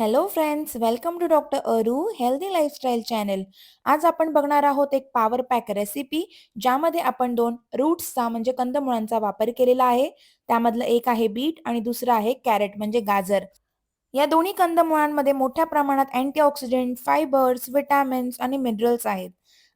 Hello friends welcome to doctor Aru healthy lifestyle channel आज आपण बघणार आहोत एक पॉवर पॅक रेसिपी ज्यामध्ये आपण दोन रूट्सचा म्हणजे कंदमुळांचा वापर केलेला आहे. त्यामधलं एक आहे बीट आणि दुसरं आहे कॅरेट म्हणजे गाजर. या दोन्ही कंदमुळांमध्ये मोठ्या प्रमाणात अँटीऑक्सिडेंट फायबर्स विटॅमिन्स आणि मिनरल्स आहेत.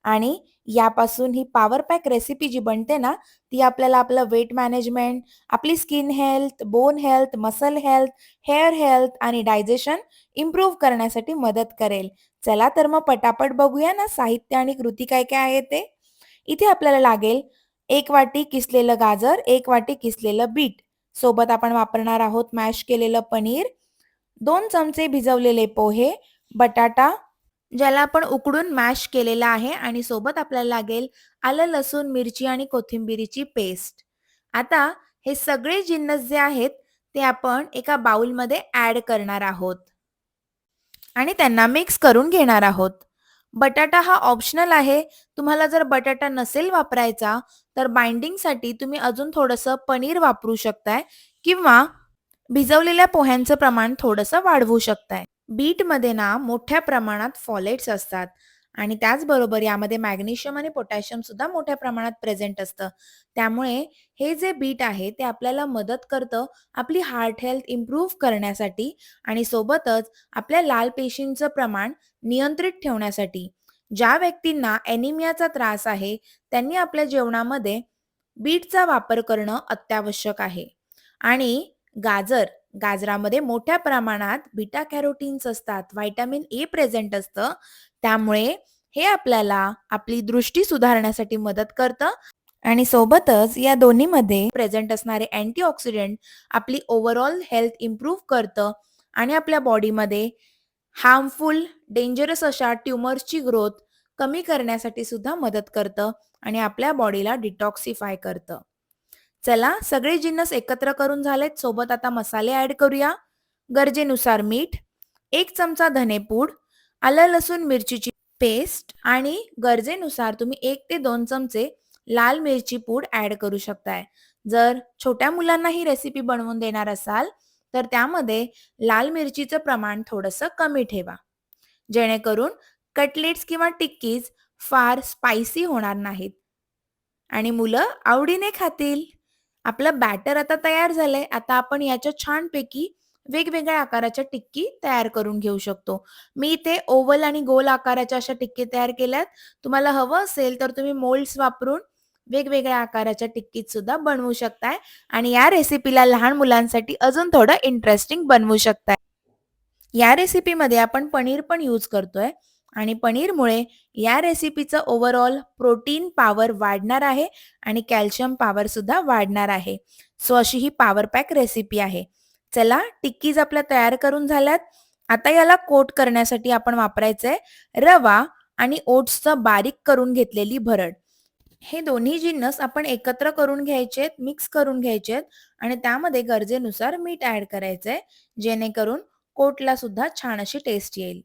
आणि यापासून ही पॉवर पॅक रेसिपी जी बनते ना ती आपल्याला आपलं वेट मॅनेजमेंट आपली skin health bone health muscle health hair health आणि डायजेशन इम्प्रूव्ह करण्यासाठी मदत करेल. चला तर मग पटापट बघूया ना साहित्य आणि कृती काय काय आहे ते. इथे आपल्याला लागेल एक वाटी किसलेलं गाजर एक वाटी किसलेलं बीट. सोबत आपण वापरणार आहोत मॅश केलेलं पनीर. दोन चमचे भिजवलेले पोहे बटाटा ज्याला आपण उकडून मॅश केलेला आहे आणि सोबत आपल्याला लागेल आलं लसूण मिरची आणि कोथिंबिरीची पेस्ट आता हे सगळे जिन्नस जे आहेत ते आपण एका बाउलमध्ये ॲड करणार आहोत. आणि त्यांना मिक्स करून घेणार आहोत. बटाटा हा ऑप्शनल आहे. तुम्हाला जर बटाटा नसेल वापरायचा तर बाइंडिंगसाठी तुम्ही अजून थोडंसं पनीर वापरू शकताय किंवा भिजवलेल्या पोह्यांचं प्रमाण थोडंसं वाढवू शकताय. बीटमध्ये ना मोठ्या प्रमाणात फॉलेट्स असतात. आणि त्याचबरोबर यामध्ये मॅग्नेशियम आणि पोटॅशियम सुद्धा मोठ्या प्रमाणात प्रेझेंट असतं. त्यामुळे हे जे बीट आहे ते आपल्याला मदत करतं आपली हार्ट हेल्थ इम्प्रूव्ह करण्यासाठी आणि सोबतच आपल्या लाल पेशींचं प्रमाण नियंत्रित ठेवण्यासाठी. ज्या व्यक्तींना एनिमियाचा त्रास आहे त्यांनी आपल्या जेवणामध्ये बीटचा वापर करणं अत्यावश्यक आहे. आणि गाजर गाजरामध्ये मोठ्या प्रमाणात बीटा कॅरोटीन्स असतात. व्हायटामिन ए प्रेझेंट असतं. त्यामुळे हे आपल्याला आपली दृष्टी सुधारण्यासाठी मदत करतं. आणि सोबतच या दोन्हीमध्ये प्रेझेंट असणारे अँटीऑक्सिडंट आपली ओव्हरऑल हेल्थ इम्प्रूव्ह करतं. आणि आपल्या बॉडीमध्ये हार्मफुल डेंजरस अशा ट्युमर्सची ग्रोथ कमी करण्यासाठी सुद्धा मदत करतं. आणि आपल्या बॉडीला डिटॉक्सिफाय करतं. चला सगळे जिन्नस एकत्र करून झालेत. सोबत आता मसाले ॲड करूया. गरजेनुसार मीठ एक चमचा धनेपूड आलं लसूण मिरचीची पेस्ट आणि गरजेनुसार तुम्ही एक ते दोन चमचे लाल मिरची पूड ॲड करू शकताय. जर छोट्या मुलांना ही रेसिपी बनवून देणार असाल तर त्यामध्ये लाल मिरचीचं प्रमाण थोडंसं कमी ठेवा. जेणेकरून कटलेट्स किंवा टिक्कीज फार स्पायसी होणार नाहीत. आणि मुलं आवडीने खातील. आपलं बॅटर आता तयार झालंय. आता आपण याच्या छानपैकी वेगवेगळ्या आकाराच्या टिक्की तयार करून घेऊ शकतो. मी इथे ओव्हल आणि गोल आकाराच्या अशा टिक्की तयार केल्यात. तुम्हाला हवं असेल तर तुम्ही मोल्ड्स वापरून वेगवेगळ्या आकाराच्या टिक्कीत सुद्धा बनवू शकताय. आणि या रेसिपीला लहान मुलांसाठी अजून थोडं इंटरेस्टिंग बनवू शकताय. या रेसिपीमध्ये आपण पनीर पण यूज करतोय. आणि पनीरमुळे या रेसिपीचं ओव्हरऑल प्रोटीन पॉवर वाढणार आहे आणि कॅल्शियम पॉवर सुद्धा वाढणार आहे. सो अशी ही पॉवर पॅक रेसिपी आहे. चला टिक्कीज आपल्या तयार करून झाल्यात. आता याला कोट करण्यासाठी आपण वापरायचंय रवा आणि ओट्सचं बारीक करून घेतलेली भरड. हे दोन्ही जिन्नस आपण एकत्र करून घ्यायचेत मिक्स करून घ्यायचेत आणि त्यामध्ये गरजेनुसार मीठ ऍड करायचंय जेणेकरून कोटला सुद्धा छान अशी टेस्ट येईल.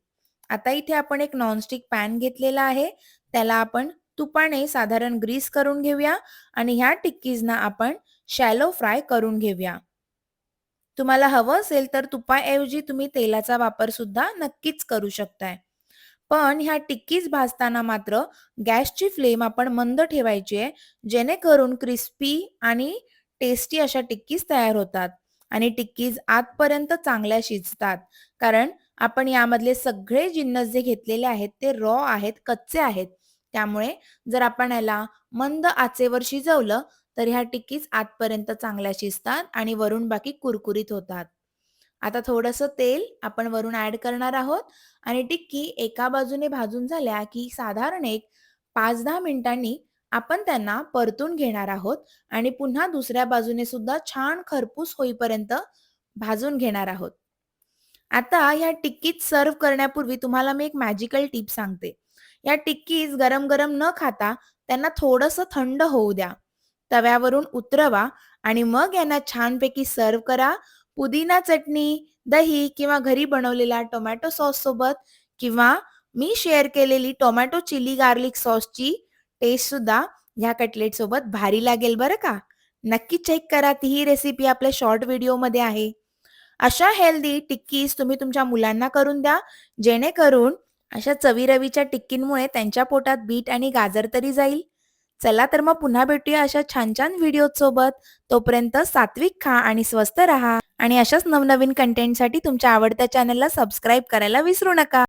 आता इथे आपण एक नॉनस्टिक पॅन घेतलेला आहे. त्याला आपण तुपाने साधारण ग्रीस करून घेऊया आणि ह्या टिक्कीजना आपण शॅलो फ्राय करून घेऊया. तुम्हाला हवं असेल तर तुपाऐवजी तुम्ही तेलाचा वापर सुद्धा नक्कीच करू शकताय. पण ह्या टिक्कीज भाजताना मात्र गॅसची फ्लेम आपण मंद ठेवायची आहे जेणेकरून क्रिस्पी आणि टेस्टी अशा टिक्कीज तयार होतात आणि टिक्कीज आतपर्यंत चांगल्या शिजतात. कारण आपण यामधले सगळे जिन्नस जे घेतलेले आहेत ते रॉ आहेत कच्चे आहेत. त्यामुळे जर आपण याला मंद आचेवर शिजवलं तर ह्या टिक्कीज आतपर्यंत चांगल्या शिजतात आणि वरून बाकी कुरकुरीत होतात. आता थोडंसं तेल आपण वरून ऍड करणार आहोत आणि टिक्की एका बाजूने भाजून झाल्या की साधारण एक पाच दहा मिनिटांनी आपण त्यांना परतून घेणार आहोत आणि पुन्हा दुसऱ्या बाजूने सुद्धा छान खरपूस होईपर्यंत भाजून घेणार आहोत. आता ह्या टिक्कीत सर्व करण्यापूर्वी तुम्हाला मी एक मॅजिकल टिप सांगते. या टिक्कीज गरम गरम न खाता त्यांना थोडंसं थंड होऊ द्या. तव्यावरून उतरवा आणि मग यांना छानपैकी सर्व करा. पुदिना चटणी दही किंवा घरी बनवलेला टोमॅटो सॉस सोबत किंवा मी शेअर केलेली टोमॅटो चिली गार्लिक सॉसची टेस्ट सुद्धा ह्या कटलेट सोबत भारी लागेल बरं का? नक्की चेक करा. ती ही रेसिपी आपल्या शॉर्ट व्हिडिओमध्ये आहे. अशा हेल्दी टिक्कीज तुम्ही तुमच्या मुलांना करून द्या जेणेकरून अशा चवीरवीच्या टिक्कींमुळे त्यांच्या पोटात बीट आणि गाजर तरी जाईल. चला तर मग पुन्हा भेटूया अशा छान छान व्हिडिओ सोबत. तोपर्यंत सात्विक खा आणि स्वस्त राहा. आणि अशाच नवनवीन कंटेंटसाठी तुमच्या आवडत्या चॅनलला सबस्क्राईब करायला विसरू नका.